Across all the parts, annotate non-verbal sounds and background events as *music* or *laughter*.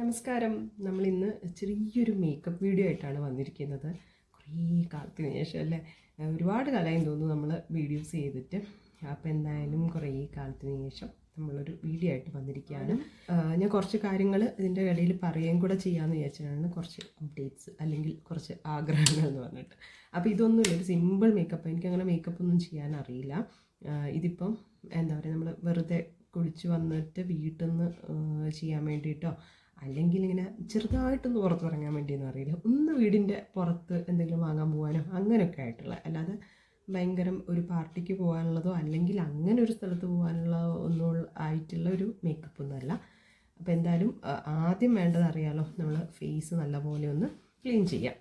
നമസ്കാരം. നമ്മൾ ഇന്ന് ചെറിയൊരു മേക്കപ്പ് വീഡിയോ ആയിട്ടാണ് വന്നിരിക്കുന്നത്. കുറേ കാലത്തിന് ശേഷം അല്ലേ? ഒരുപാട് കാലമായി തോന്നുന്നു നമ്മൾ വീഡിയോസ് ചെയ്തിട്ട്. അപ്പോൾ എന്തായാലും കുറേ കാലത്തിന് ശേഷം നമ്മളൊരു വീഡിയോ ആയിട്ട് വന്നിരിക്കുകയാണ്. ഞാൻ കുറച്ച് കാര്യങ്ങൾ ഇതിന്റെ ഇടയിൽ പറയുകയും കൂടെ ചെയ്യാമെന്ന് വിചാരിച്ചാണ് കുറച്ച് അപ്ഡേറ്റ്സ് അല്ലെങ്കിൽ കുറച്ച് ആഗ്രഹങ്ങൾ എന്ന് പറഞ്ഞിട്ട്. അപ്പോൾ ഇതൊന്നുമില്ല. ഒരു സിമ്പിൾ മേക്കപ്പ് എനിക്കങ്ങനെ മേക്കപ്പ് ഒന്നും ചെയ്യാൻ അറിയില്ല. ഇതിപ്പം എന്താ പറയുക നമ്മൾ വെറുതെ കുളിച്ച് വന്നിട്ട് വീട്ടിൽ നിന്ന് ചെയ്യാൻ വേണ്ടിയിട്ടോ അല്ലെങ്കിൽ ഇങ്ങനെ ചെറുതായിട്ടൊന്ന് പുറത്തിറങ്ങാൻ വേണ്ടിയെന്ന് അറിയില്ല. ഒന്ന് വീടിന്റെ പുറത്ത് എന്തെങ്കിലും വാങ്ങാൻ പോകാനോ അങ്ങനെയൊക്കെ ആയിട്ടുള്ള അല്ലാതെ ഭയങ്കരം ഒരു പാർട്ടിക്ക് പോകാനുള്ളതോ അല്ലെങ്കിൽ അങ്ങനെ ഒരു സ്ഥലത്ത് പോകാനുള്ള ഒന്നും ആയിട്ടുള്ള ഒരു മേക്കപ്പ് ഒന്നുമല്ല അപ്പോൾ എന്തായാലും ആദ്യം വേണ്ടത് അറിയാലോ നമ്മൾ ഫേസ് നല്ലപോലെ ഒന്ന് ക്ലീൻ ചെയ്യാം.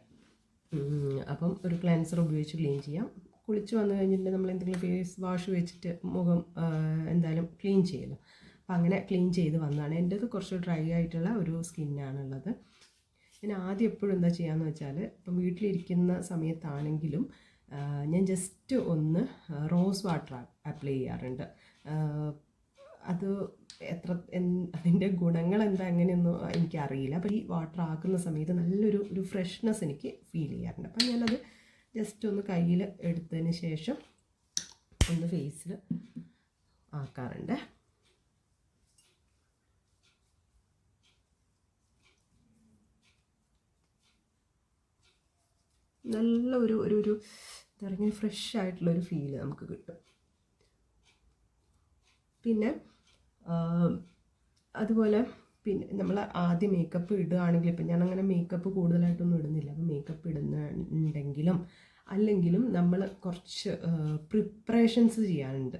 അപ്പം ഒരു ക്ലെൻസർ ഉപയോഗിച്ച് ക്ലീൻ ചെയ്യാം. കുളിച്ച് വന്നു കഴിഞ്ഞിട്ട് നമ്മൾ എന്തെങ്കിലും ഫേസ് വാഷ് വെച്ചിട്ട് മുഖം എന്തായാലും ക്ലീൻ ചെയ്യുമല്ലോ അപ്പം അങ്ങനെ ക്ലീൻ ചെയ്ത് വന്നതാണ്. എന്റേത് കുറച്ച് ഡ്രൈ ആയിട്ടുള്ള ഒരു സ്കിന്നാണുള്ളത്. ഞാൻ ആദ്യം എപ്പോഴും എന്താ ചെയ്യാന്ന് വെച്ചാൽ ഇപ്പം വീട്ടിലിരിക്കുന്ന സമയത്താണെങ്കിലും ഞാൻ ജസ്റ്റ് ഒന്ന് റോസ് വാട്ടർ അപ്ലൈ ചെയ്യാറുണ്ട്. അത് എത്ര അതിന്റെ ഗുണങ്ങൾ എന്താ അങ്ങനെയൊന്നും എനിക്കറിയില്ല. അപ്പോൾ ഈ വാട്ടർ ആക്കുന്ന സമയത്ത് നല്ലൊരു ഒരു ഫ്രഷ്നെസ് എനിക്ക് ഫീൽ ചെയ്യാറുണ്ട്. അപ്പം ഞാനത് ജസ്റ്റ് ഒന്ന് കയ്യിൽ എടുത്തതിന് ശേഷം ഒന്ന് ഫേസിൽ ആക്കാറുണ്ട്. നല്ല ഒരു ഒരു ഒരു എന്താ പറയുക ഫ്രഷ് ആയിട്ടുള്ള ഒരു ഫീൽ നമുക്ക് കിട്ടും. പിന്നെ അതുപോലെ പിന്നെ നമ്മൾ ആദ്യം മേക്കപ്പ് ഇടുകയാണെങ്കിൽ ഇപ്പം ഞാൻ അങ്ങനെ മേക്കപ്പ് കൂടുതലായിട്ടൊന്നും ഇടുന്നില്ല. അപ്പം മേക്കപ്പ് ഇടുന്നുണ്ടെങ്കിലും അല്ലെങ്കിലും നമ്മൾ കുറച്ച് പ്രിപ്പറേഷൻസ് ചെയ്യാനുണ്ട്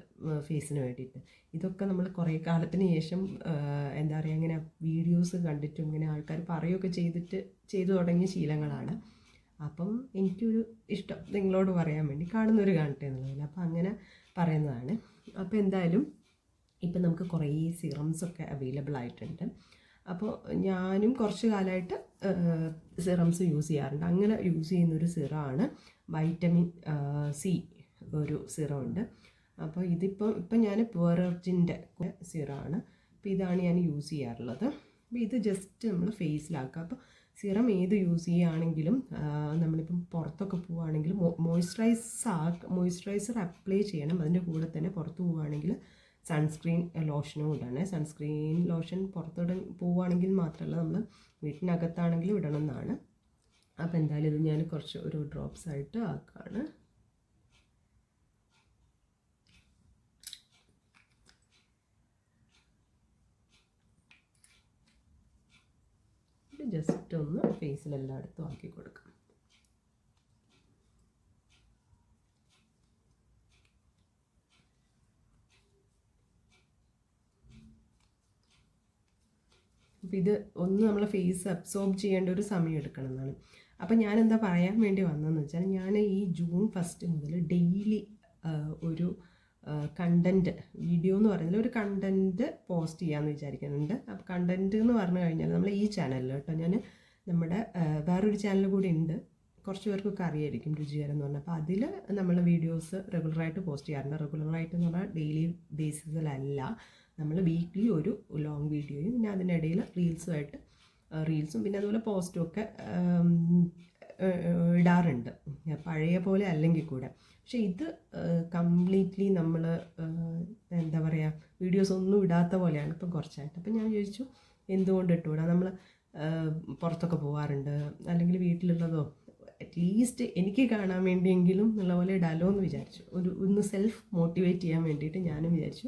ഫേസിന് വേണ്ടിയിട്ട്. ഇതൊക്കെ നമ്മൾ കുറേ കാലത്തിന് ശേഷം എന്താ പറയുക ഇങ്ങനെ വീഡിയോസ് കണ്ടിട്ടും ഇങ്ങനെ ആൾക്കാർ പറയുകയൊക്കെ ചെയ്തിട്ട് ചെയ്തു തുടങ്ങിയ ശീലങ്ങളാണ്. അപ്പം എനിക്കൊരു ഇഷ്ടം നിങ്ങളോട് പറയാൻ വേണ്ടി കാണുന്നവർ കാണട്ടെ എന്നുള്ളതിൽ അപ്പം അങ്ങനെ പറയുന്നതാണ്. അപ്പോൾ എന്തായാലും ഇപ്പം നമുക്ക് കുറേ സിറംസൊക്കെ അവൈലബിൾ ആയിട്ടുണ്ട്. അപ്പോൾ ഞാനും കുറച്ച് കാലമായിട്ട് സിറംസ് യൂസ് ചെയ്യാറുണ്ട്. അങ്ങനെ യൂസ് ചെയ്യുന്നൊരു സിറമാണ് വൈറ്റമിൻ സി ഒരു സിറം ഉണ്ട് അപ്പോൾ ഇതിപ്പോൾ ഇപ്പം ഞാൻ പുവർജിന്റെ സിറമാണ്. അപ്പോൾ ഇതാണ് ഞാൻ യൂസ് ചെയ്യാറുള്ളത്. അപ്പോൾ ഇത് ജസ്റ്റ് നമ്മൾ ഫേസിലാക്കുക. അപ്പോൾ സിറം ഏത് യൂസ് ചെയ്യുകയാണെങ്കിലും നമ്മളിപ്പം പുറത്തൊക്കെ പോവുകയാണെങ്കിൽ മോയ്സ്ചറൈസ് ആ മോയ്സ്ചറൈസർ അപ്ലൈ ചെയ്യണം. അതിന്റെ കൂടെ തന്നെ പുറത്ത് പോവുകയാണെങ്കിൽ സൺസ്ക്രീൻ ലോഷനും ഇടണം. സൺസ്ക്രീൻ ലോഷൻ പുറത്തോട്ട് പോവുകയാണെങ്കിൽ മാത്രമല്ല നമ്മൾ വീട്ടിനകത്താണെങ്കിലും ഇടണം എന്നാണ്. അപ്പോൾ എന്തായാലും ഇത് ഞാൻ കുറച്ച് ഒരു ഡ്രോപ്സ് ആയിട്ട് ആക്കാണ് ജസ്റ്റ് ഒന്ന് ഫേസിൽ ഫേസിലെല്ലായിടത്തും ആക്കി കൊടുക്കാം. അപ്പോൾ ഇത് ഒന്ന് നമ്മൾ ഫേസ് അബ്സോർബ് ചെയ്യേണ്ട ഒരു സമയം എടുക്കണം എന്നാണ്. അപ്പോൾ ഞാൻ എന്താ പറയാൻ വേണ്ടി വന്നതെന്ന് വെച്ചാൽ ഞാൻ ഈ ജൂൺ ഫസ്റ്റ് മുതൽ ഡെയിലി ഒരു കണ്ടന്റ് വീഡിയോ എന്ന് പറയുന്നത് ഒരു കണ്ടന്റ് പോസ്റ്റ് ചെയ്യാമെന്ന് വിചാരിക്കുന്നുണ്ട്. അപ്പോൾ കണ്ടന്റ് എന്ന് പറഞ്ഞു കഴിഞ്ഞാൽ നമ്മൾ ഈ ചാനലിൽ കേട്ടോ ഞാൻ നമ്മുടെ വേറൊരു ചാനൽ കൂടി ഉണ്ട്. കുറച്ച് പേർക്കൊക്കെ അറിയായിരിക്കും രുചികരം എന്ന് പറഞ്ഞാൽ അപ്പോൾ അതിൽ നമ്മൾ വീഡിയോസ് റെഗുലറായിട്ട് പോസ്റ്റ് ചെയ്യാറുണ്ട്. റെഗുലറായിട്ട് എന്ന് പറഞ്ഞാൽ ഡെയിലി ബേസിസിലല്ല നമ്മൾ വീക്ക്ലി ഒരു ലോങ് വീഡിയോയും പിന്നെ അതിനിടയിൽ റീൽസുമായിട്ട് റീൽസും പിന്നെ അതുപോലെ പോസ്റ്റും ഒക്കെ ഇടാറുണ്ട്. പഴയ പോലെ അല്ലെങ്കിൽ കൂടെ. പക്ഷേ ഇത് കംപ്ലീറ്റ്ലി നമ്മൾ എന്താ പറയുക വീഡിയോസ് ഒന്നും ഇടാത്ത പോലെയാണ് ഇപ്പം കുറച്ചായിട്ട്. അപ്പം ഞാൻ ചോദിച്ചു എന്തുകൊണ്ട് ഇട്ടുകൂടാ നമ്മൾ പുറത്തൊക്കെ പോകാറുണ്ട് അല്ലെങ്കിൽ വീട്ടിലുള്ളതോ? അറ്റ്ലീസ്റ്റ് എനിക്ക് കാണാൻ വേണ്ടിയെങ്കിലും എന്നുള്ള പോലെ ഇടാലോ എന്ന് വിചാരിച്ചു. ഒരു ഒന്ന് സെൽഫ് മോട്ടിവേറ്റ് ചെയ്യാൻ വേണ്ടിയിട്ട് ഞാനും വിചാരിച്ചു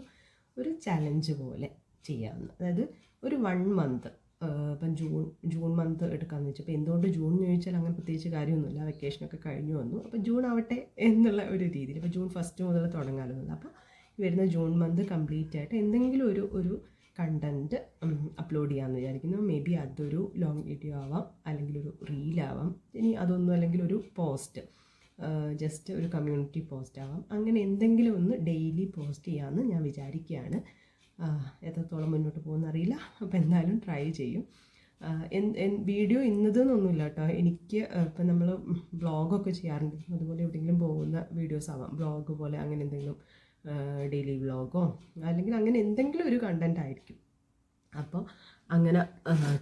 ഒരു ചലഞ്ച് പോലെ ചെയ്യാമെന്ന് അതായത് ഒരു വൺ മന്ത് ഇപ്പം ജൂൺ ജൂൺ മന്ത് എടുക്കാമെന്ന് വെച്ചു. അപ്പോൾ എന്തുകൊണ്ട് ജൂൺ എന്ന് ചോദിച്ചാൽ അങ്ങനെ പ്രത്യേകിച്ച് കാര്യമൊന്നുമില്ല. വെക്കേഷനൊക്കെ കഴിഞ്ഞു വന്നു. അപ്പോൾ ജൂൺ ആവട്ടെ എന്നുള്ള ഒരു രീതിയിൽ. അപ്പോൾ ജൂൺ ഫസ്റ്റ് മുതൽ തുടങ്ങാറുള്ളത് അപ്പോൾ വരുന്ന ജൂൺ മന്ത് കംപ്ലീറ്റ് ആയിട്ട് എന്തെങ്കിലും ഒരു ഒരു കണ്ടന്റ് അപ്ലോഡ് ചെയ്യാമെന്ന് വിചാരിക്കുന്നു. മേ ബി അതൊരു ലോങ് വീഡിയോ ആവാം. അല്ലെങ്കിൽ ഒരു റീലാവാം ഇനി അതൊന്നും അല്ലെങ്കിൽ ഒരു പോസ്റ്റ് ജസ്റ്റ് ഒരു കമ്മ്യൂണിറ്റി പോസ്റ്റ് ആവാം. അങ്ങനെ എന്തെങ്കിലും ഒന്ന് ഡെയിലി പോസ്റ്റ് ചെയ്യാമെന്ന് ഞാൻ വിചാരിക്കുകയാണ്. എത്രത്തോളം മുന്നോട്ട് പോകുന്ന അറിയില്ല അപ്പോൾ എന്തായാലും ട്രൈ ചെയ്യും. വീഡിയോ ഇന്നതെന്നൊന്നുമില്ല കേട്ടോ. എനിക്ക് ഇപ്പം നമ്മൾ വ്ളോഗൊക്കെ ചെയ്യാറുണ്ട്. അതുപോലെ എവിടെയെങ്കിലും പോകുന്ന വീഡിയോസ് ആവാം. വ്ളോഗ് പോലെ അങ്ങനെ എന്തെങ്കിലും ഡെയിലി വ്ളോഗോ അല്ലെങ്കിൽ അങ്ങനെ എന്തെങ്കിലും ഒരു കണ്ടന്റ് ആയിരിക്കും. അപ്പോൾ അങ്ങനെ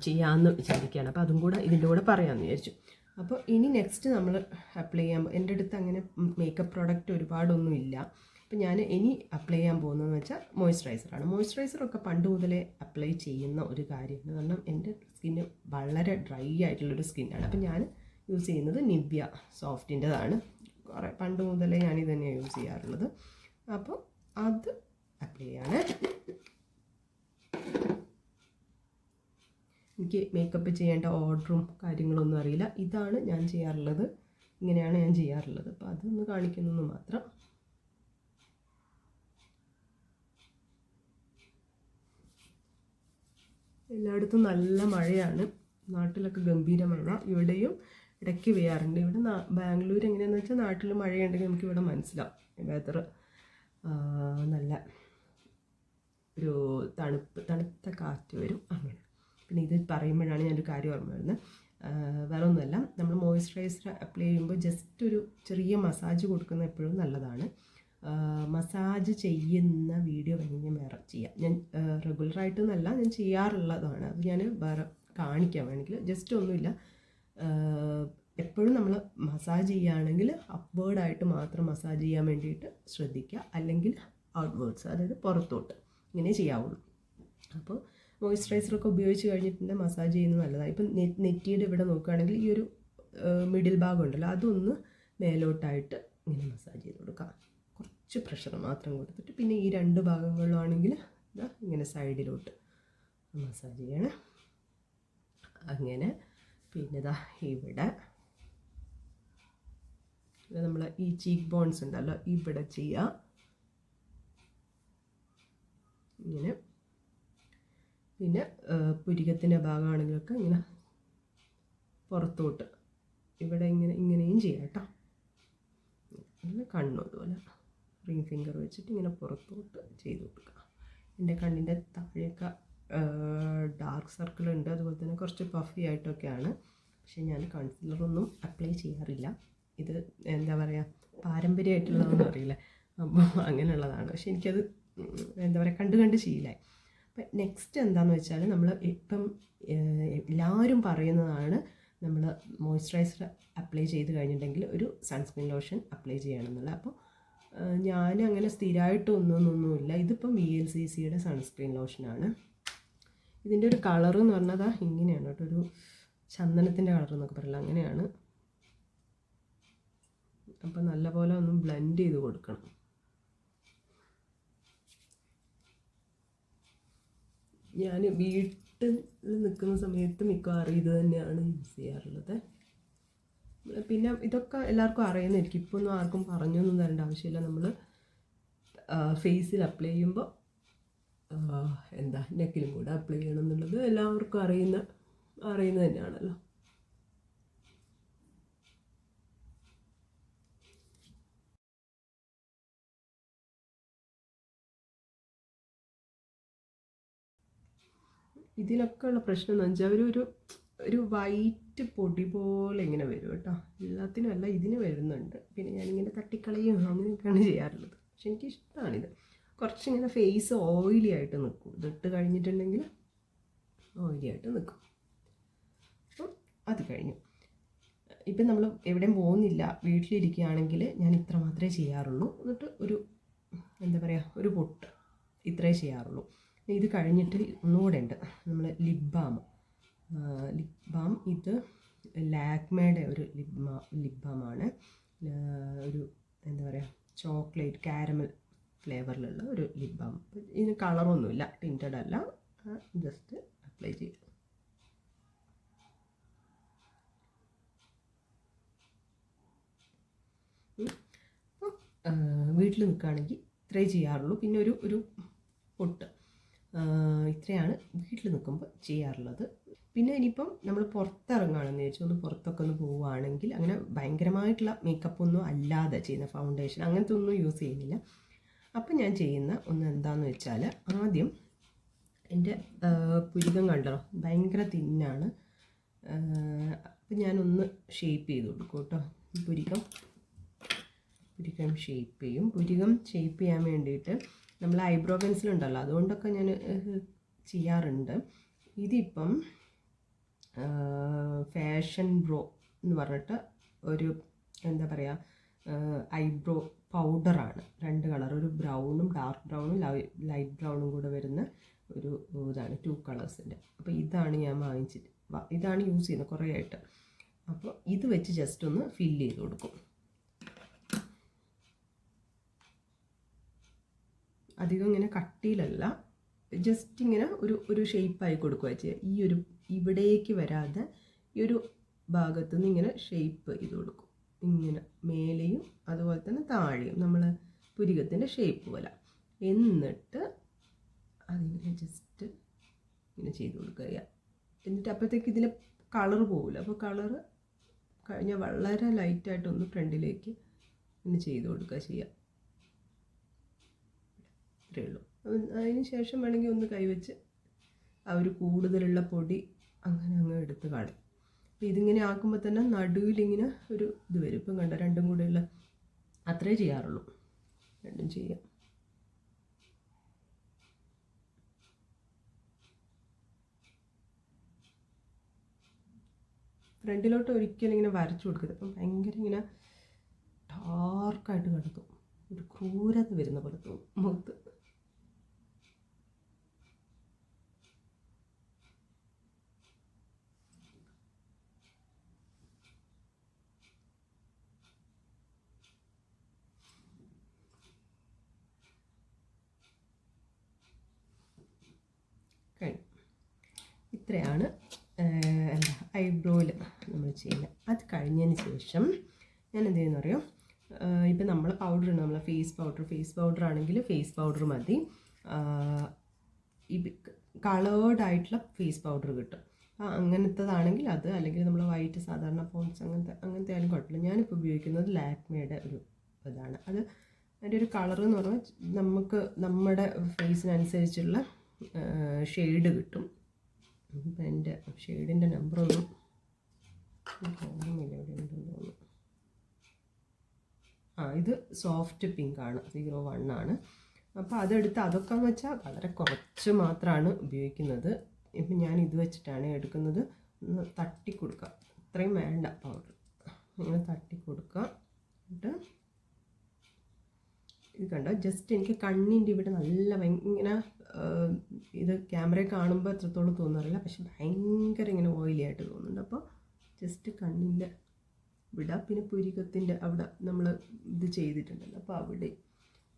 ചെയ്യാമെന്ന് വിചാരിക്കുകയാണ്. അപ്പോൾ അതും കൂടെ ഇതിന്റെ കൂടെ പറയാമെന്ന് വിചാരിച്ചു. അപ്പോൾ ഇനി നെക്സ്റ്റ് നമ്മൾ അപ്ലൈ ചെയ്യാൻ എന്റെ അടുത്ത് അങ്ങനെ മേക്കപ്പ് പ്രോഡക്റ്റ് ഒരുപാടൊന്നും ഇല്ല അപ്പോൾ ഞാൻ ഇനി അപ്ലൈ ചെയ്യാൻ പോകുന്നതെന്ന് വെച്ചാൽ മോയ്സ്ചറൈസറാണ് മോയ്സ്ചറൈസറൊക്കെ പണ്ട് മുതലേ അപ്ലൈ ചെയ്യുന്ന ഒരു കാര്യമാണ്. കാരണം എന്റെ സ്കിന്ന് വളരെ ഡ്രൈ ആയിട്ടുള്ളൊരു സ്കിന്നാണ് അപ്പം ഞാൻ യൂസ് ചെയ്യുന്നത് നിവ്യ സോഫ്റ്റിന്റെതാണ് കുറേ പണ്ട് മുതലേ ഞാനിത് തന്നെയാണ് യൂസ് ചെയ്യാറുള്ളത്. അപ്പോൾ അത് അപ്ലൈ ചെയ്യാണ്. എനിക്ക് മേക്കപ്പ് ചെയ്യേണ്ട ഓർഡറും കാര്യങ്ങളൊന്നും അറിയില്ല. ഇതാണ് ഞാൻ ചെയ്യാറുള്ളത്. ഇങ്ങനെയാണ് ഞാൻ ചെയ്യാറുള്ളത്. അപ്പോൾ അതൊന്ന് കാണിക്കുന്നു മാത്രം. എല്ലായിടത്തും നല്ല മഴയാണ്. നാട്ടിലൊക്കെ ഗംഭീര മഴ. ഇവിടെയും ഇടയ്ക്ക് പെയ്യാറുണ്ട്. ഇവിടെ ബാംഗ്ലൂർ എങ്ങനെയാണെന്ന് വെച്ചാൽ നാട്ടിൽ മഴയുണ്ടെങ്കിൽ നമുക്ക് ഇവിടെ മനസ്സിലാവും. വെതർ നല്ല ഒരു തണുപ്പ് തണുത്ത കാറ്റ് വരും അങ്ങനെ. പിന്നെ ഇത് പറയുമ്പോഴാണ് ഞാനൊരു കാര്യം ഓർമ്മ വരുന്നത്. വേറെ ഒന്നുമല്ല നമ്മൾ മോയ്സ്ചറൈസർ അപ്ലൈ ചെയ്യുമ്പോൾ ജസ്റ്റ് ഒരു ചെറിയ മസാജ് കൊടുക്കുന്ന എപ്പോഴും നല്ലതാണ്. മസാജ് ചെയ്യുന്ന വീഡിയോ വേണമെങ്കിൽ ഞാൻ വേറെ ചെയ്യാം. ഞാൻ റെഗുലറായിട്ടൊന്നല്ല ഞാൻ ചെയ്യാറുള്ളതാണ്. അത് ഞാൻ വേറെ കാണിക്കാം വേണമെങ്കിൽ. ജസ്റ്റ് ഒന്നുമില്ല. എപ്പോഴും നമ്മൾ മസാജ് ചെയ്യുകയാണെങ്കിൽ അപ്വേർഡായിട്ട് മാത്രം മസാജ് ചെയ്യാൻ വേണ്ടിയിട്ട് ശ്രദ്ധിക്കുക. അല്ലെങ്കിൽ ഔട്ട്വേർഡ്സ് അതായത് പുറത്തോട്ട് ഇങ്ങനെ ചെയ്യാവുള്ളൂ. അപ്പോൾ മോയ്സ്ചറൈസറൊക്കെ ഉപയോഗിച്ച് കഴിഞ്ഞിട്ടുണ്ട് മസാജ് ചെയ്യുന്നത് നല്ലതാണ്. ഇപ്പം നെറ്റിയുടെ ഇവിടെ നോക്കുകയാണെങ്കിൽ ഈ ഒരു മിഡിൽ ഭാഗം ഉണ്ടല്ലോ അതൊന്ന് മേലോട്ടായിട്ട് ഇങ്ങനെ മസാജ് ചെയ്ത് കൊടുക്കാം. കുറച്ച് പ്രഷർ മാത്രം കൊടുത്തിട്ട് പിന്നെ ഈ രണ്ട് ഭാഗങ്ങളിലാണെങ്കിൽ ഇതാ ഇങ്ങനെ സൈഡിലോട്ട് മസാജ് ചെയ്യണം. അങ്ങനെ പിന്നെ ഇതാ ഇവിടെ നമ്മൾ ഈ ചീക്ക് ബോൺസ് ഉണ്ടല്ലോ ഇവിടെ ചെയ്യുക ഇങ്ങനെ. പിന്നെ പുരികത്തിന്റെ ഭാഗമാണെങ്കിലൊക്കെ ഇങ്ങനെ പുറത്തോട്ട്. ഇവിടെ ഇങ്ങനെ ഇങ്ങനെയും ചെയ്യാം കേട്ടോ. കണ്ണും അതുപോലെ. റിംഗ് ഫിംഗർ വെച്ചിട്ട് ഇങ്ങനെ പുറത്തോട്ട് ചെയ്ത് കൊടുക്കുക എന്റെ കണ്ണിന്റെ താഴെയൊക്കെ ഡാർക്ക് സർക്കിൾ ഉണ്ട്. അതുപോലെ തന്നെ കുറച്ച് പഫി ആയിട്ടൊക്കെയാണ്. പക്ഷേ ഞാൻ കൺസീലറൊന്നും അപ്ലൈ ചെയ്യാറില്ല. ഇത് എന്താ പറയുക പാരമ്പര്യമായിട്ടുള്ളതെന്ന് അറിയില്ല. അപ്പോൾ അങ്ങനെയുള്ളതാണ്. പക്ഷെ എനിക്കത് എന്താ പറയുക കണ്ട് കണ്ട് ശീലമായി അപ്പം നെക്സ്റ്റ് എന്താണെന്ന് വെച്ചാൽ നമ്മൾ ഇപ്പം എല്ലാവരും പറയുന്നതാണ് നമ്മൾ മോയ്സ്ചറൈസർ അപ്ലൈ ചെയ്ത് കഴിഞ്ഞിട്ടുണ്ടെങ്കിൽ ഒരു സൺസ്ക്രീൻ ലോഷൻ അപ്ലൈ ചെയ്യണം എന്നുള്ളത്. അപ്പോൾ ഞാൻ അങ്ങനെ സ്ഥിരമായിട്ടൊന്നൊന്നൊന്നുമില്ല ഇതിപ്പം വി എൽ സി സിയുടെ സൺസ്ക്രീൻ ലോഷനാണ് ഇതിന്റെ ഒരു കളർ എന്ന് പറഞ്ഞാൽ ദാ ഇങ്ങനെയാണ് കേട്ടോ ഒരു ചന്ദനത്തിന്റെ കളർ എന്നൊക്കെ പറയില്ല അങ്ങനെയാണ്. അപ്പം നല്ലപോലെ ഒന്ന് ബ്ലെൻഡ് ചെയ്ത് കൊടുക്കണം. ഞാൻ വീട്ടിൽ നിൽക്കുന്ന സമയത്ത് മിക്കവാറും ഇത് തന്നെയാണ് യൂസ് ചെയ്യാറുള്ളത്. പിന്നെ ഇതൊക്കെ എല്ലാവർക്കും അറിയുന്നതായിരിക്കും. ഇപ്പോൾ ഒന്നും ആർക്കും പറഞ്ഞൊന്നും തരേണ്ട ആവശ്യമില്ല. നമ്മൾ ഫേസിൽ അപ്ലൈ ചെയ്യുമ്പോൾ എന്താ നെക്കിലും കൂടെ അപ്ലൈ ചെയ്യണം എന്നുള്ളത് എല്ലാവർക്കും അറിയുന്ന അറിയുന്നത് തന്നെയാണല്ലോ. ഇതിലൊക്കെ ഉള്ള പ്രശ്നം എന്ന് വെച്ചാൽ ഒരു ഒരു ഒരു വൈറ്റ് പൊടി പോലെ ഇങ്ങനെ വരും കേട്ടോ. എല്ലാത്തിനും അല്ല ഇതിന് വരുന്നുണ്ട്. പിന്നെ ഞാനിങ്ങനെ തട്ടിക്കളയും അങ്ങനെയൊക്കെയാണ് ചെയ്യാറുള്ളത്. പക്ഷെ എനിക്ക് ഇഷ്ടമാണിത് കുറച്ചിങ്ങനെ ഫേസ് ഓയിലി ആയിട്ട് നിൽക്കും. ഇതിട്ട് കഴിഞ്ഞിട്ടുണ്ടെങ്കിൽ ഓയിലി ആയിട്ട് നിൽക്കും. അപ്പം അത് കഴിഞ്ഞു. ഇപ്പം നമ്മൾ എവിടെയും പോകുന്നില്ല വീട്ടിലിരിക്കുകയാണെങ്കിൽ ഞാൻ ഇത്ര മാത്രമേ ചെയ്യാറുള്ളൂ. എന്നിട്ട് ഒരു എന്താ പറയുക ഒരു പൊട്ട് ഇത്രേ ചെയ്യാറുള്ളൂ. ഇത് കഴിഞ്ഞിട്ട് ഒന്നുകൂടെ ഉണ്ട്. നമ്മൾ ലിപ് ബാം. ലിപ് ബാം ഇത് ലാക്മേയുടെ ഒരു ലിപ് ബാ ലിപ് ബാമാണ് ഒരു എന്താ പറയുക ചോക്ലേറ്റ് കാരമൽ ഫ്ലേവറിലുള്ള ഒരു ലിപ് ബാം ഇതിന് കളറൊന്നുമില്ല ടിന്റഡ് അല്ല. ജസ്റ്റ് അപ്ലൈ ചെയ്യും. വീട്ടിൽ നിൽക്കുകയാണെങ്കിൽ ഇത്രേ ചെയ്യാറുള്ളൂ. പിന്നെ ഒരു ഒരു പൊട്ട്. ഇത്രയാണ് വീട്ടിൽ നിൽക്കുമ്പോൾ ചെയ്യാറുള്ളത്. പിന്നെ ഇനിയിപ്പം നമ്മൾ പുറത്തിറങ്ങുകയാണെന്ന് ചോദിച്ചാൽ ഒന്ന് പുറത്തൊക്കെ ഒന്ന് പോവുകയാണെങ്കിൽ അങ്ങനെ ഭയങ്കരമായിട്ടുള്ള മേക്കപ്പ് ഒന്നും അല്ലാതെ ചെയ്യുന്ന ഫൗണ്ടേഷൻ അങ്ങനത്തെ ഒന്നും യൂസ് ചെയ്യുന്നില്ല. അപ്പം ഞാൻ ചെയ്യുന്ന ഒന്ന് എന്താണെന്ന് വെച്ചാൽ ആദ്യം എന്റെ പുരികം കണ്ടോ? ഭയങ്കര തിന്നാണ്. അപ്പം ഞാനൊന്ന് ഷേപ്പ് ചെയ്ത് കൊടുക്കും കേട്ടോ. പുരികം. പുരികം ഷേപ്പ് ചെയ്യും. പുരികം ഷേപ്പ് ചെയ്യാൻ വേണ്ടിയിട്ട് നമ്മൾ ഐബ്രോ പെൻസിൽ ഉണ്ടല്ലോ അതുകൊണ്ടൊക്കെ ഞാൻ ചെയ്യാറുണ്ട്. ഇതിപ്പം ഫാഷൻ ബ്രോ എന്ന് പറഞ്ഞിട്ട് ഒരു എന്താ പറയുക ഐബ്രോ പൗഡറാണ് രണ്ട് കളർ ഒരു ബ്രൗണും ഡാർക്ക് ബ്രൗണും ലൈറ്റ് ബ്രൗണും കൂടെ വരുന്ന ഒരു ഇതാണ് ടു കളേഴ്സിന്റെ അപ്പോൾ ഇതാണ് ഞാൻ വാങ്ങിച്ചിട്ട് ഇതാണ് യൂസ് ചെയ്യുന്നത് കുറേ ആയിട്ട് അപ്പോൾ ഇത് വെച്ച് ജസ്റ്റ് ഒന്ന് ഫില്ല് ചെയ്ത് കൊടുക്കും. അധികം ഇങ്ങനെ കട്ടിയിലല്ല ജസ്റ്റ് ഇങ്ങനെ ഒരു ഒരു ഷേപ്പായി കൊടുക്കുക ചെയ്യുക. ഈ ഒരു ഇവിടേക്ക് വരാതെ ഈ ഒരു ഭാഗത്തു നിന്ന് ഇങ്ങനെ ഷേപ്പ് ചെയ്ത് കൊടുക്കും. ഇങ്ങനെ മേലെയും അതുപോലെ തന്നെ താഴെയും. നമ്മൾ പുരികത്തിന്റെ ഷേപ്പ് പോലെ. എന്നിട്ട് അതിങ്ങനെ ജസ്റ്റ് ഇങ്ങനെ ചെയ്ത് കൊടുക്കുക. എന്നിട്ട് അപ്പോഴത്തേക്ക് ഇതിൽ കളർ പോകില്ല അപ്പോൾ കളർ കഴിഞ്ഞ വളരെ ലൈറ്റായിട്ടൊന്ന് ഫ്രണ്ടിലേക്ക് ഇങ്ങനെ ചെയ്ത് കൊടുക്കുക ചെയ്യുക. ഇത്രയേ ഉള്ളൂ. അതിന് ശേഷം വേണമെങ്കിൽ ഒന്ന് കൈവച്ച് ആ ഒരു കൂടുതലുള്ള പൊടി അങ്ങനെ അങ്ങ് എടുത്ത് കളയും അപ്പോൾ ഇതിങ്ങനെ ആക്കുമ്പോൾ തന്നെ നടുവിലിങ്ങനെ ഒരു ഇത് വരും. ഇപ്പം കണ്ട രണ്ടും കൂടെയുള്ള അത്രേ ചെയ്യാറുള്ളൂ. രണ്ടും ചെയ്യാം. ഫ്രണ്ടിലോട്ട് ഒരിക്കലും ഇങ്ങനെ വരച്ചു കൊടുക്കരുത്. അപ്പം ഭയങ്കര ഇങ്ങനെ ഡാർക്കായിട്ട് കിടക്കും. ഒരു ക്രൂരത വരുന്ന പോലെ തോന്നും മുഖത്ത് കഴിഞ്ഞു ഇത്രയാണ് എന്താ ഐബ്രോയിൽ നമ്മൾ ചെയ്യുന്നത്. അത് കഴിഞ്ഞതിന് ശേഷം ഞാൻ എന്ത് ചെയ്യുന്ന പറയും ഇപ്പം നമ്മൾ പൗഡർ ഉണ്ട് നമ്മൾ ഫേസ് പൗഡർ ഫേസ് പൗഡർ ആണെങ്കിൽ ഫേസ് പൗഡർ മതി. കളേർഡ് ആയിട്ടുള്ള ഫേസ് പൗഡർ കിട്ടും. അങ്ങനത്തതാണെങ്കിൽ അത് അല്ലെങ്കിൽ നമ്മൾ വൈറ്റ് സാധാരണ പോൺസ് അങ്ങനത്തെ അങ്ങനത്തെ ആയാലും കുഴപ്പമില്ല. ഞാനിപ്പോൾ ഉപയോഗിക്കുന്നത് ലാക്മേയുടെ ഒരു ഇതാണ്. അത് അതിന്റെ ഒരു കളർ എന്ന് പറഞ്ഞാൽ നമുക്ക് നമ്മുടെ ഫേസിനനുസരിച്ചുള്ള ഷെയ്ഡ് കിട്ടും. ഇപ്പം എന്റെ ഷെയ്ഡിന്റെ നമ്പറൊന്നും ഉണ്ടെന്ന് തോന്നുന്നു. ആ ഇത് സോഫ്റ്റ് പിങ്ക് ആണ് സീറോ വൺ ആണ്. അപ്പോൾ അതെടുത്ത് അതൊക്കെ എന്ന് വെച്ചാൽ വളരെ കുറച്ച് മാത്രമാണ് ഉപയോഗിക്കുന്നത്. ഇപ്പം ഞാൻ ഇത് വെച്ചിട്ടാണ് എടുക്കുന്നത്. ഒന്ന് തട്ടി കൊടുക്കുക ഇത്രയും വേണ്ട പൗഡർ. ഇങ്ങനെ തട്ടി കൊടുക്കുക എന്നിട്ട് ഇത് കണ്ടോ ജസ്റ്റ് എനിക്ക് കണ്ണിന്റെ ഇവിടെ നല്ല ഭയങ്കര ഇത് ക്യാമറ കാണുമ്പോൾ എത്രത്തോളം തോന്നാറില്ല. പക്ഷെ ഭയങ്കര ഇങ്ങനെ ഓയിലി ആയിട്ട് തോന്നുന്നുണ്ട്. അപ്പോൾ ജസ്റ്റ് കണ്ണിന്റെ ഇവിടെ പിന്നെ പുരികത്തിന്റെ അവിടെ നമ്മൾ ഇത് ചെയ്തിട്ടുണ്ടല്ലോ. അപ്പോൾ അവിടെ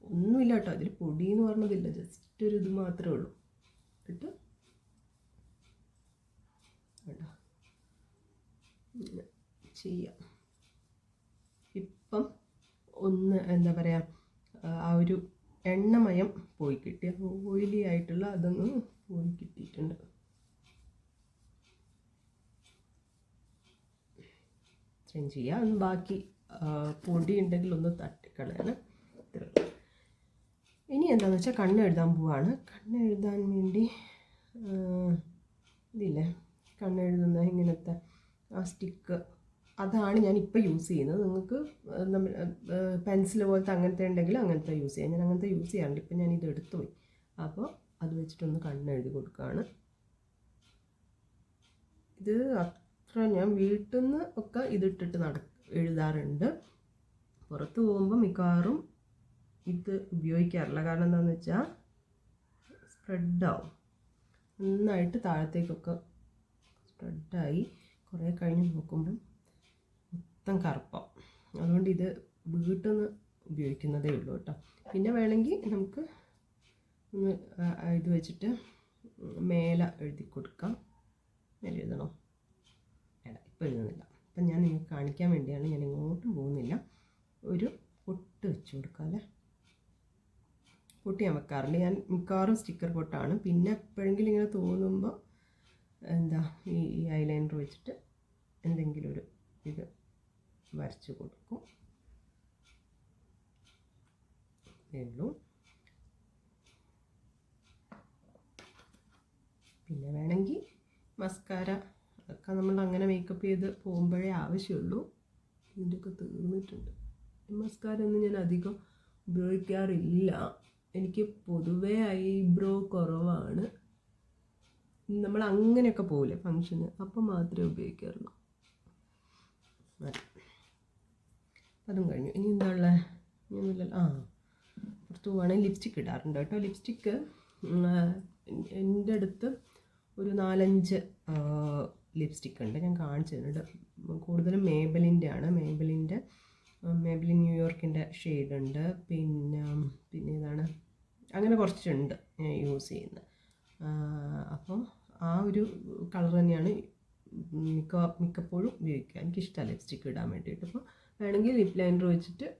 ഒന്നുമില്ല കേട്ടോ. അതിൽ പൊടി എന്ന് പറഞ്ഞതില്ല. ജസ്റ്റ് ഒരു ഇത് മാത്രമേ ഉള്ളൂ. എന്നിട്ട് കേട്ടോ ചെയ്യാം. ഇപ്പം ഒന്ന് എന്താ പറയുക ആ ഒരു എണ്ണമയം പോയി കിട്ടി ഓയിലി ആയിട്ടുള്ള അതങ്ങ് പോയി കിട്ടിയിട്ടുണ്ട്. ഇത്രയും ചെയ്യാം. ഒന്ന് ബാക്കി പൊടി ഉണ്ടെങ്കിൽ ഒന്ന് തട്ടിക്കളയാണ്. ഇനി എന്താണെന്ന് വെച്ചാൽ കണ്ണ് എഴുതാൻ പോവാണ്. കണ്ണ് എഴുതാൻ വേണ്ടി ഇതില്ലേ? കണ്ണ് എഴുതുന്ന ഇങ്ങനത്തെ ആ സ്റ്റിക്ക് അതാണ് ഞാൻ ഇപ്പോൾ യൂസ് ചെയ്യുന്നത്. നിങ്ങൾക്ക് നമ്മൾ പെൻസിൽ പോലത്തെ അങ്ങനത്തെ ഉണ്ടെങ്കിൽ അങ്ങനത്തെ യൂസ് ചെയ്യാം. ഞാൻ അങ്ങനത്തെ യൂസ് ചെയ്യാറുണ്ട് ഇപ്പം ഞാൻ ഇത് എടുത്തു പോയി. അപ്പോൾ അത് വെച്ചിട്ടൊന്ന് കണ്ണെഴുതി കൊടുക്കുകയാണ് ഇത് അത്ര ഞാൻ വീട്ടിൽ നിന്ന് ഒക്കെ ഇതിട്ടിട്ട് നട എഴുതാറുണ്ട്. പുറത്ത് പോകുമ്പോൾ മിക്കവാറും ഇത് ഉപയോഗിക്കാറില്ല. കാരണം എന്താണെന്ന് വെച്ചാൽ സ്പ്രെഡാവും നന്നായിട്ട് താഴത്തേക്കൊക്കെ സ്പ്രെഡായി കുറേ കഴിഞ്ഞ് നോക്കുമ്പം മൊത്തം കറുപ്പാവും അതുകൊണ്ട് ഇത് വീട്ടിൽ നിന്ന് ഉപയോഗിക്കുന്നതേ ഉള്ളൂ കേട്ടോ. പിന്നെ വേണമെങ്കിൽ നമുക്ക് ഒന്ന് ഇത് വെച്ചിട്ട് മേലെ എഴുതി കൊടുക്കാം. മേലെ എഴുതണോ? വേണ്ട ഇപ്പം എഴുതുന്നില്ല. അപ്പം ഞാൻ നിങ്ങൾക്ക് കാണിക്കാൻ വേണ്ടിയാണ് ഞാൻ ഇങ്ങോട്ടും പോകുന്നില്ല. ഒരു പൊട്ട് വെച്ച് കൊടുക്കാം അല്ലേ? പൊട്ട് ഞാൻ വെക്കാറുണ്ട്. ഞാൻ മിക്കവാറും സ്റ്റിക്കർ പൊട്ടാണ്. പിന്നെ എപ്പോഴെങ്കിലും ഇങ്ങനെ തോന്നുമ്പോൾ എന്താ ഈ ഐലൈനർ വെച്ചിട്ട് എന്തെങ്കിലും ഒരു ഇത് വരച്ച് കൊടുക്കും. ഉള്ളൂ. പിന്നെ വേണമെങ്കിൽ മസ്കാര ഒക്കെ നമ്മൾ അങ്ങനെ മേക്കപ്പ് ചെയ്ത് പോകുമ്പോഴേ ആവശ്യമുള്ളൂ ഇതിന്റെയൊക്കെ തീർന്നിട്ടുണ്ട്. മസ്കാര ഒന്നും ഞാൻ അധികം ഉപയോഗിക്കാറില്ല. എനിക്ക് പൊതുവേ ഐബ്രോ കുറവാണ്. നമ്മൾ അങ്ങനെയൊക്കെ പോകില്ലേ ഫങ്ഷന് അപ്പം മാത്രമേ ഉപയോഗിക്കാറുള്ളൂ. അതും കഴിഞ്ഞു. ഇനി എന്താ ഉള്ളത്? ഇനിയൊന്നുമില്ല ആ പുറത്ത് പോവുകയാണെങ്കിൽ ലിപ്സ്റ്റിക്ക് ഇടാറുണ്ട് കേട്ടോ. ലിപ്സ്റ്റിക്ക് എന്റെ അടുത്ത് ഒരു നാലഞ്ച് ലിപ്സ്റ്റിക്ക് ഉണ്ട്. ഞാൻ കാണിച്ചു തരുന്നുണ്ട്. കൂടുതലും മേബലിന്റെ ആണ്. മേബലിന്റെ മേബലിൻ ന്യൂയോർക്കിന്റെ ഷെയ്ഡ് ഉണ്ട്. പിന്നെ പിന്നെ ഇതാണ് അങ്ങനെ കുറച്ചുണ്ട് ഞാൻ യൂസ് ചെയ്യുന്നത്. അപ്പോൾ ആ ഒരു കളർ തന്നെയാണ് മിക്ക മിക്കപ്പോഴും ഉപയോഗിക്കുക. എനിക്കിഷ്ടമാണ് ലിപ്സ്റ്റിക്ക് ഇടാൻ വേണ്ടിയിട്ട്. അപ്പോൾ വേണമെങ്കിൽ ലിപ് ലൈനർ വെച്ചിട്ട്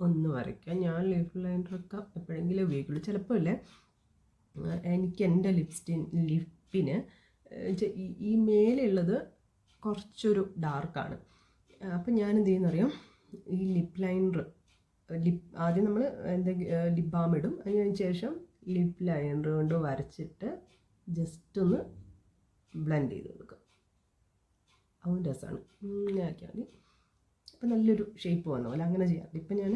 ഒന്ന് വരയ്ക്കാം. ഞാൻ ലിപ് ലൈനറൊക്കെ എപ്പോഴെങ്കിലും ഉപയോഗിക്കുള്ളൂ. ചിലപ്പോൾ ഇല്ലേ എനിക്ക് എന്റെ ലിപ്സ്റ്റിൻ ലിപ്പിന് ഈ- മേലുള്ളത് കുറച്ചൊരു ഡാർക്കാണ് അപ്പം ഞാൻ എന്ത് ചെയ്യുന്നറിയാം? ഈ ലിപ് ലൈനർ ലിപ് ആദ്യം നമ്മൾ എന്തെങ്കിലും ലിപ് ബാം ഇടും. അതിന് ശേഷം ലിപ് ലൈനർ കൊണ്ട് വരച്ചിട്ട് ജസ്റ്റ് ഒന്ന് ബ്ലെൻഡ് ചെയ്ത് കൊടുക്കുക അതും രസമാണ്. ഇങ്ങനെ മതി. അപ്പം നല്ലൊരു ഷേപ്പ് വന്ന. അല്ല അങ്ങനെ ചെയ്യാം. ഇപ്പം ഞാൻ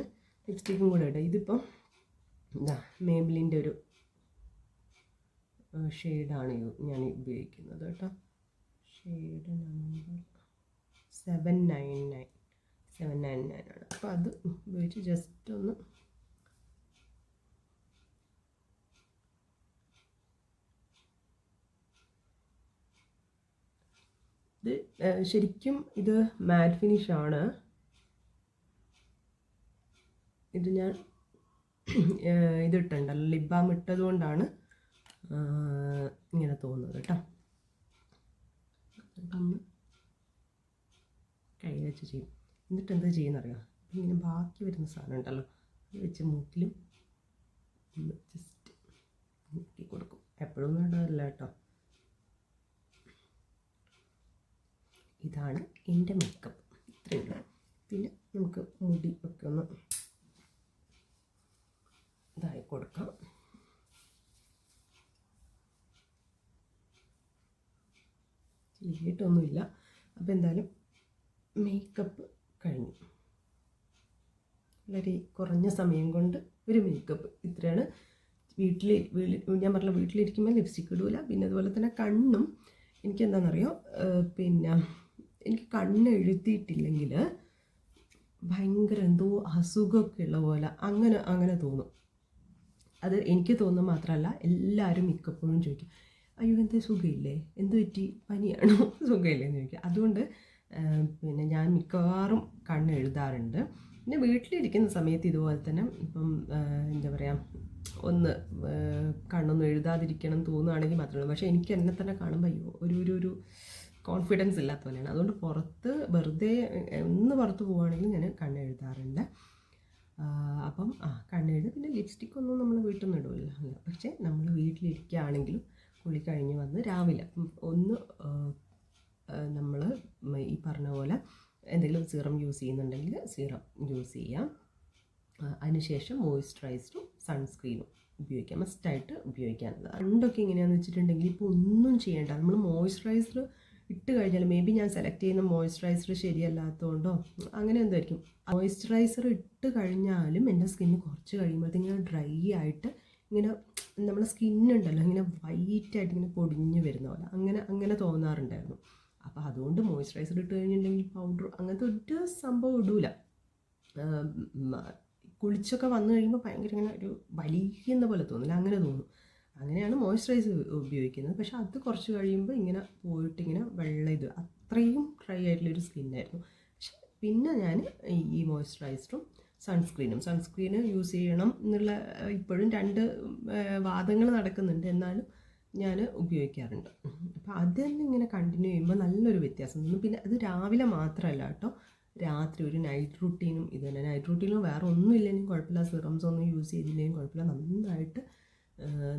ലിപ്സ്റ്റിക്കും കൂടെ ഇടാം. ഇതിപ്പം എന്താ മേബിലിന്റെ ഒരു ഷെയ്ഡാണ് ഞാൻ ഉപയോഗിക്കുന്നത് കേട്ടോ. Shade number seven nine nine seven nine nine ആണ്. അപ്പോൾ അത് ഉപയോഗിച്ച് ജസ്റ്റ് ഒന്ന് ഇത് ശരിക്കും ഇത് മാറ്റ് ഫിനിഷ് ആണ്. ഇത് ഞാൻ ഇതിട്ടുണ്ടല്ലോ. ലിപ് ബാം ഇട്ടത് കൊണ്ടാണ് ഇങ്ങനെ തോന്നുന്നത് കേട്ടോ. കൈ വെച്ച് ചെയ്യും. എന്നിട്ട് എന്താ ചെയ്യുന്നറിയാം? ഇങ്ങനെ ബാക്കി വരുന്ന സാധനം ഉണ്ടല്ലോ. അത് വെച്ച് മൂക്കിലും ജസ്റ്റ് നോക്കി കൊടുക്കും. എപ്പോഴും ഉണ്ടാവില്ല കേട്ടോ. ഇതാണ് എന്റെ മേക്കപ്പ് ഇത്രയേ ഉള്ളൂ. പിന്നെ നമുക്ക് മുടി ഒക്കെ ഒന്ന് കൊടുക്കാം. ചെയ്തിട്ടൊന്നുമില്ല അപ്പോൾ എന്തായാലും മേക്കപ്പ് കഴിഞ്ഞു. വളരെ കുറഞ്ഞ സമയം കൊണ്ട് ഒരു മേക്കപ്പ് ഇത്രയാണ്. വീട്ടിൽ ഞാൻ പറഞ്ഞ വീട്ടിലിരിക്കുമ്പോൾ ലിപ്സ്റ്റിക് ഇടൂല. പിന്നെ അതുപോലെ തന്നെ കണ്ണും എനിക്ക് എന്താണെന്നറിയോ പിന്നെ എനിക്ക് കണ്ണ് എഴുതിയിട്ടില്ലെങ്കിൽ ഭയങ്കര എന്തോ അസുഖമൊക്കെ ഉള്ള പോലെ അങ്ങനെ അങ്ങനെ തോന്നും. അത് എനിക്ക് തോന്നുന്നത് മാത്രമല്ല എല്ലാവരും മിക്കപ്പോഴും ചോദിക്കും അയ്യോ എന്തേ സുഖമില്ലേ എന്ത് പറ്റി? പനിയാണോ? *laughs* സുഖമില്ലേ എന്ന് ചോദിക്കും. അതുകൊണ്ട് പിന്നെ ഞാൻ മിക്കവാറും കണ്ണ് എഴുതാറുണ്ട്. പിന്നെ വീട്ടിലിരിക്കുന്ന സമയത്ത് ഇതുപോലെ തന്നെ ഇപ്പം എന്താ പറയുക ഒന്ന് കണ്ണൊന്നും എഴുതാതിരിക്കണം തോന്നുകയാണെങ്കിൽ മാത്രമേ പക്ഷേ എനിക്ക് എന്നെ തന്നെ കാണുമ്പോൾ അയ്യോ ഒരു ഒരു ഒരു കോൺഫിഡൻസ് ഇല്ലാത്ത പോലെയാണ്. അതുകൊണ്ട് പുറത്ത് വെറുതെ ഒന്ന് പുറത്ത് പോവുകയാണെങ്കിൽ ഞാൻ കണ്ണ് എഴുതാറുണ്ട്. ആ, അപ്പം ആ കണ്ണെഴുതി പിന്നെ ലിപ്സ്റ്റിക് ഒന്നും നമ്മൾ വീട്ടിൽ നിന്ന് ഇടില്ല പക്ഷേ നമ്മൾ വീട്ടിലിരിക്കുകയാണെങ്കിലും കുളി കഴിഞ്ഞ് വന്ന് രാവിലെ ഒന്ന് നമ്മൾ ഈ പറഞ്ഞ പോലെ എന്തെങ്കിലും സീറം യൂസ് ചെയ്യുന്നുണ്ടെങ്കിൽ സീറം യൂസ് ചെയ്യാം. അതിനുശേഷം മോയ്സ്ചറൈസറും സൺസ്ക്രീനും ഉപയോഗിക്കാം. മസ്റ്റായിട്ട് ഉപയോഗിക്കാനുള്ളത് പണ്ടൊക്കെ എങ്ങനെയാണെന്ന് വെച്ചിട്ടുണ്ടെങ്കിൽ ഇപ്പോൾ ഒന്നും ചെയ്യേണ്ട. നമ്മൾ മോയ്സ്ചറൈസർ ഇട്ട് കഴിഞ്ഞാൽ മേ ബി ഞാൻ സെലക്ട് ചെയ്യുന്ന മോയ്സ്ചറൈസർ ശരിയല്ലാത്തതുകൊണ്ടോ അങ്ങനെ എന്തായിരിക്കും മോയ്സ്ചറൈസർ ഇട്ട് കഴിഞ്ഞാലും എന്റെ സ്കിന്ന് കുറച്ച് കഴിയുമ്പോഴത്തേക്കും ഡ്രൈ ആയിട്ട് ഇങ്ങനെ നമ്മുടെ സ്കിന്നുണ്ടല്ലോ ഇങ്ങനെ വൈറ്റായിട്ട് ഇങ്ങനെ പൊടിഞ്ഞു വരുന്ന പോലെ അങ്ങനെ അങ്ങനെ തോന്നാറുണ്ടായിരുന്നു. അപ്പോൾ അതുകൊണ്ട് മോയ്സ്ചറൈസർ ഇട്ട് കഴിഞ്ഞിട്ടുണ്ടെങ്കിൽ പൗഡർ അങ്ങനത്തെ ഒരു സംഭവം ഇടൂല. കുളിച്ചൊക്കെ വന്നു കഴിയുമ്പോൾ ഭയങ്കര ഇങ്ങനെ ഒരു വലിയ പോലെ തോന്നില്ല അങ്ങനെ തോന്നും. അങ്ങനെയാണ് മോയ്സ്ചറൈസർ ഉപയോഗിക്കുന്നത്. പക്ഷേ അത് കുറച്ച് കഴിയുമ്പോൾ ഇങ്ങനെ പോയിട്ട് ഇങ്ങനെ വെള്ള ഇത് അത്രയും ഡ്രൈ ആയിട്ടുള്ളൊരു സ്കിന്നായിരുന്നു പക്ഷെ പിന്നെ ഞാൻ ഈ മോയ്സ്ചറൈസറും സൺസ്ക്രീനും സൺസ്ക്രീന് യൂസ് ചെയ്യണം എന്നുള്ള ഇപ്പോഴും രണ്ട് വാദങ്ങൾ നടക്കുന്നുണ്ട്. എന്നാലും ഞാൻ ഉപയോഗിക്കാറുണ്ട്. അപ്പോൾ അത് തന്നെ ഇങ്ങനെ കണ്ടിന്യൂ ചെയ്യുമ്പോൾ നല്ലൊരു വ്യത്യാസം തോന്നും പിന്നെ അത് രാവിലെ മാത്രമല്ല കേട്ടോ. രാത്രി ഒരു നൈറ്റ് റൂട്ടീനും ഇത് തന്നെ. നൈറ്റ് റൂട്ടീനും വേറെ ഒന്നും ഇല്ലെങ്കിലും കുഴപ്പമില്ല. സിറംസ് ഒന്നും യൂസ് ചെയ്തില്ലെങ്കിലും കുഴപ്പമില്ല. നന്നായിട്ട്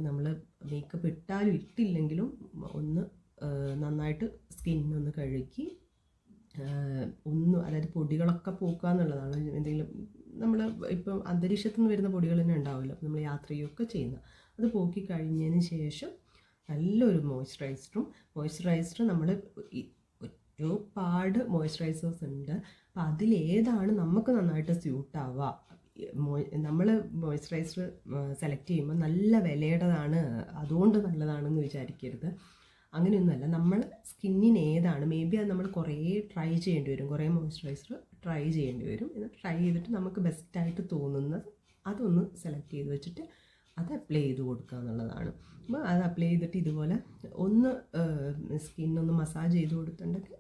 നമ്മൾ മേക്കപ്പ് ഇട്ടാലും ഇട്ടില്ലെങ്കിലും ഒന്ന് നന്നായിട്ട് സ്കിന്നൊന്ന് കഴുകി ഒന്ന് അതായത് പൊടികളൊക്കെ പോക്കുക എന്നുള്ളതാണ്. എന്തെങ്കിലും നമ്മൾ ഇപ്പം അന്തരീക്ഷത്തിൽ നിന്ന് വരുന്ന പൊടികൾ തന്നെ ഉണ്ടാവില്ല നമ്മൾ യാത്രയൊക്കെ ചെയ്യുന്ന. അത് പോക്കി കഴിഞ്ഞതിന് ശേഷം നല്ലൊരു മോയ്സ്ചറൈസറും മോയ്സ്ചറൈസർ നമ്മൾ ഒരുപാട് മോയ്സ്ചറൈസേഴ്സ് ഉണ്ട്. അപ്പം അതിലേതാണ് നമുക്ക് നന്നായിട്ട് സ്യൂട്ട് ആവുക. നമ്മൾ മോയ്സ്ചറൈസർ സെലക്ട് ചെയ്യുമ്പോൾ നല്ല വിലയുടേതാണ് അതുകൊണ്ട് നല്ലതാണെന്ന് വിചാരിക്കരുത്. അങ്ങനെയൊന്നുമല്ല നമ്മൾ സ്കിന്നിന് ഏതാണ് മേ ബി അത് നമ്മൾ കുറേ ട്രൈ ചെയ്യേണ്ടി വരും കുറേ മോയ്സ്ചറൈസർ ട്രൈ ചെയ്യേണ്ടി വരും എന്നിട്ട് ട്രൈ ചെയ്തിട്ട് നമുക്ക് ബെസ്റ്റായിട്ട് തോന്നുന്നത് അതൊന്ന് സെലക്ട് ചെയ്ത് വെച്ചിട്ട് അത് അപ്ലൈ ചെയ്ത് കൊടുക്കുക എന്നുള്ളതാണ്. അപ്പോൾ അത് അപ്ലൈ ചെയ്തിട്ട് ഇതുപോലെ ഒന്ന് സ്കിന്നൊന്ന് മസാജ് ചെയ്ത് കൊടുത്തിട്ടുണ്ടെങ്കിൽ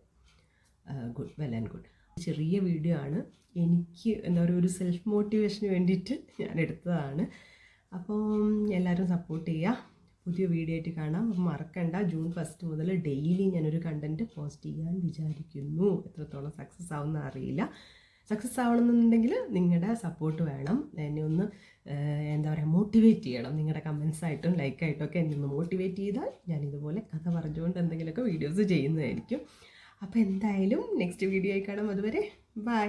ഗുഡ് വെൽ ആൻഡ് ഗുഡ് ചെറിയ വീഡിയോ ആണ്. എനിക്ക് എന്താ പറയുക ഒരു സെൽഫ് മോട്ടിവേഷന് വേണ്ടിയിട്ട് ഞാൻ എടുത്തതാണ്. അപ്പോൾ എല്ലാവരും സപ്പോർട്ട് ചെയ്യുക. പുതിയ വീഡിയോ ആയിട്ട് കാണാം. മറക്കണ്ട. ജൂൺ ഫസ്റ്റ് മുതൽ ഡെയിലി ഞാനൊരു കണ്ടന്റ് പോസ്റ്റ് ചെയ്യാൻ വിചാരിക്കുന്നു. എത്രത്തോളം സക്സസ് ആവുമെന്ന് അറിയില്ല. സക്സസ് ആവണമെന്നുണ്ടെങ്കിൽ നിങ്ങളുടെ സപ്പോർട്ട് വേണം. എന്നെ ഒന്ന് എന്താ പറയുക മോട്ടിവേറ്റ് ചെയ്യണം. നിങ്ങളുടെ കമൻസ് ആയിട്ടും ലൈക്കായിട്ടും ഒക്കെ എന്നെ ഒന്ന് മോട്ടിവേറ്റ് ചെയ്താൽ ഞാൻ ഇതുപോലെ കഥ പറഞ്ഞുകൊണ്ട് എന്തെങ്കിലുമൊക്കെ വീഡിയോസ് ചെയ്യുന്നതായിരിക്കും. അപ്പോൾ എന്തായാലും നെക്സ്റ്റ് വീഡിയോ ആയി കാണാം അതുവരെ ബൈ